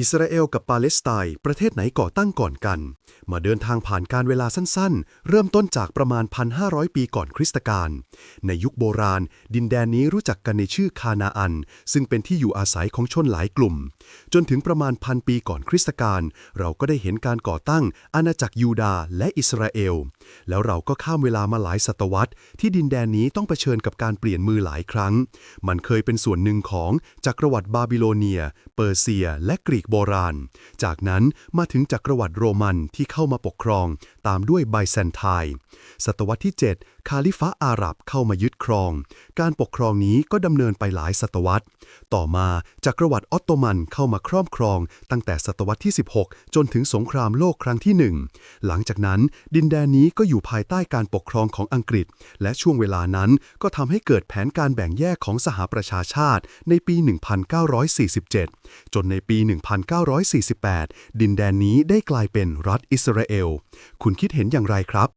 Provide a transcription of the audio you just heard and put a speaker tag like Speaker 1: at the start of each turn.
Speaker 1: อิสราเอลกับปาเลสไตน์ประเทศไหนก่อตั้งก่อนกัน มาเดินทางผ่านการเวลาสั้นๆ เริ่มต้นจากประมาณ 1,500 ปีก่อนคริสตกาลในยุคโบราณ ดินแดนนี้รู้จักกันในชื่อคานาอัน ซึ่งเป็นที่อยู่อาศัยของชนหลายกลุ่ม จนถึงประมาณพันปีก่อนคริสตกาลเราก็ได้เห็นการก่อตั้งอาณาจักรยูดาห์และอิสราเอล แล้วเราก็ข้ามเวลามาหลายศตวรรษ ที่ดินแดนนี้ต้องเผชิญกับการเปลี่ยนมือหลายครั้ง มันเคยเป็นส่วนหนึ่งของจักรวรรดิบาบิโลเนีย เปอร์เซีย และกรีกโบราณ จากนั้นมาถึงจักรวรรดิโรมันที่เข้ามาปกครอง ตามด้วยไบแซนไทน์ศตวรรษที่ 7 คาลิฟะอาหรับเข้ามายึดครอง การปกครองนี้ก็ดำเนินไปหลายศตวรรษ ต่อมาจักรวรรดิออตโตมันเข้ามาครอบครอง ตั้งแต่ศตวรรษที่ 16 จนถึงสงครามโลกครั้งที่ 1 หลังจากนั้น ดินแดนนี้ก็อยู่ภายใต้การปกครองของอังกฤษ และช่วงเวลานั้นก็ทำให้เกิดแผนการแบ่งแยกของสหประชาชาติในปี 1947 จนในปี 1948 ดินแดนนี้ได้กลายเป็นรัฐอิสราเอล คุณคิดเห็นอย่างไรครับ